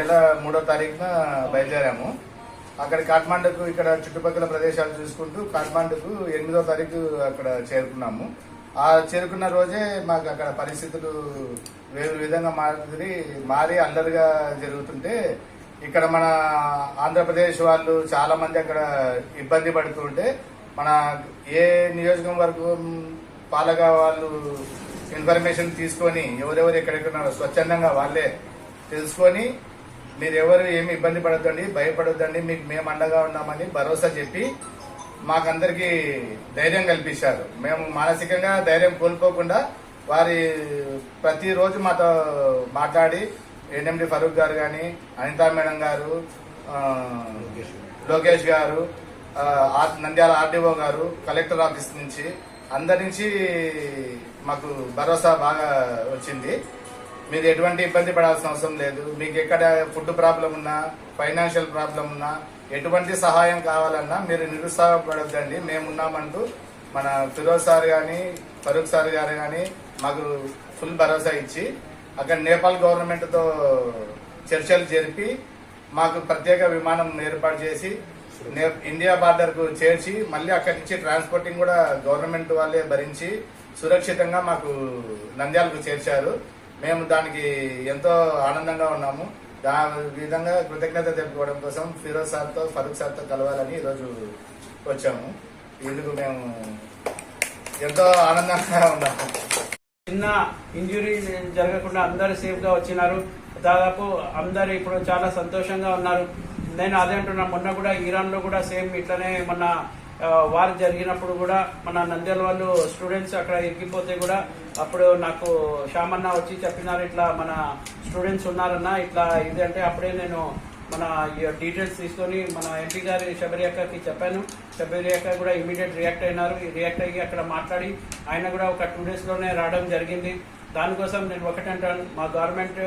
నెల మూడో తారీఖున బయలుదేరాము. అక్కడ కాఠ్మాండుకు ఇక్కడ చుట్టుపక్కల ప్రదేశాలు చూసుకుంటూ కాఠ్మాండుకు ఎనిమిదో తారీఖు అక్కడ చేరుకున్నాము. ఆ చేరుకున్న రోజే మాకు అక్కడ పరిస్థితులు వేరు విధంగా మారి మారి అల్లరిగా జరుగుతుంటే ఇక్కడ మన ఆంధ్రప్రదేశ్ వాళ్ళు చాలా మంది అక్కడ ఇబ్బంది పడుతుంటే మన ఏ నియోజకవర్గం పాలక వాళ్ళు ఇన్ఫర్మేషన్ తీసుకొని ఎవరెవరు ఎక్కడెక్కడ స్వచ్ఛందంగా వాళ్ళే తెలుసుకొని మీరెవరు ఏమి ఇబ్బంది పడొద్దండి భయపడొద్దండి మీకు మేము అండగా ఉన్నామని భరోసా చెప్పి మాకందరికి ధైర్యం కల్పించారు. మేము మానసికంగా ధైర్యం కోల్పోకుండా వారి ప్రతిరోజు మాతో మాట్లాడి ఎన్ఎండి ఫరూక్ గారు కానీ అనితా మేడం గారు లోకేష్ గారు నంద్యాల ఆర్డీఓ గారు కలెక్టర్ ఆఫీస్ నుంచి అందరి నుంచి మాకు భరోసా బాగా వచ్చింది. మీరు ఎటువంటి ఇబ్బంది పడాల్సిన అవసరం లేదు. మీకు ఎక్కడ ఫుడ్ ప్రాబ్లం ఉన్నా ఫైనాన్షియల్ ప్రాబ్లం ఉన్నా ఎటువంటి సహాయం కావాలన్నా మీరు నిరుత్సాహపడద్దండి. మేమున్నామంటూ మన ఫిరోజ్ సార్ కానీ ఫరూక్ సార్ గారు కానీ మాకు ఫుల్ భరోసా ఇచ్చి అక్కడ నేపాల్ గవర్నమెంట్తో చర్చలు జరిపి మాకు ప్రత్యేక విమానం ఏర్పాటు చేసి నే- ఇండియా బార్డర్కు చేర్చి మళ్ళీ అక్కడి నుంచి ట్రాన్స్పోర్టింగ్ కూడా గవర్నమెంట్ వాళ్ళే భరించి సురక్షితంగా మాకు నంద్యాలకు చేర్చారు. మేము దానికి ఎంతో ఆనందంగా ఉన్నాము. దా విధంగా కృతజ్ఞత తెలుపుకోవడం కోసం ఫిరోజ్ సార్తో ఫరూక్ సార్తో కలవాలని ఈరోజు వచ్చాము. ఇందుకు మేము ఎంతో ఆనందంగా ఉన్నాము. చిన్న ఇంజురీ జరగకుండా అందరు సేఫ్గా వచ్చినారు. దాదాపు అందరు ఇప్పుడు చాలా సంతోషంగా ఉన్నారు. నేను అదే అంటున్నా మొన్న కూడా ఇరాన్లో కూడా సేమ్ ఇట్లనే మొన్న వారు జరిగినప్పుడు కూడా మన నంద్యాల వాళ్ళు స్టూడెంట్స్ అక్కడ ఎక్కిపోతే కూడా అప్పుడు నాకు శ్యామన్న వచ్చి చెప్పినారు ఇట్లా మన స్టూడెంట్స్ ఉన్నారన్న ఇట్లా ఇది అంటే అప్పుడే నేను మన డీటెయిల్స్ తీసుకొని మన ఎంపీ గారి శబరి అక్కకి చెప్పాను. శబరి అక్క కూడా ఇమీడియట్ రియాక్ట్ అయినారు. రియాక్ట్ అయ్యి అక్కడ మాట్లాడి ఆయన కూడా ఒక టూ డేస్లోనే రావడం జరిగింది. దానికోసం నేను ఒకటంటాను. మా గవర్నమెంట్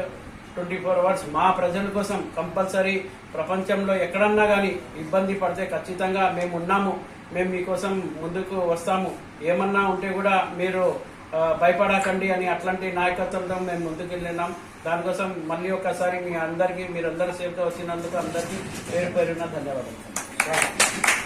ట్వంటీ ఫోర్ అవర్స్ మా ప్రజల కోసం కంపల్సరీ ప్రపంచంలో ఎక్కడన్నా కానీ ఇబ్బంది పడితే ఖచ్చితంగా మేము ఉన్నాము. మేము మీకోసం ముందుకు వస్తాము. ఏమన్నా ఉంటే కూడా మీరు భయపడకండి అని అట్లాంటి నాయకత్వంతో మేము ముందుకు వెళ్ళినాం దానికోసం మళ్ళీ ఒక్కసారి మీ అందరికీ మీరందరూ సేఫ్గా వచ్చినందుకు అందరికీ పేరు పేరున ధన్యవాదాలు.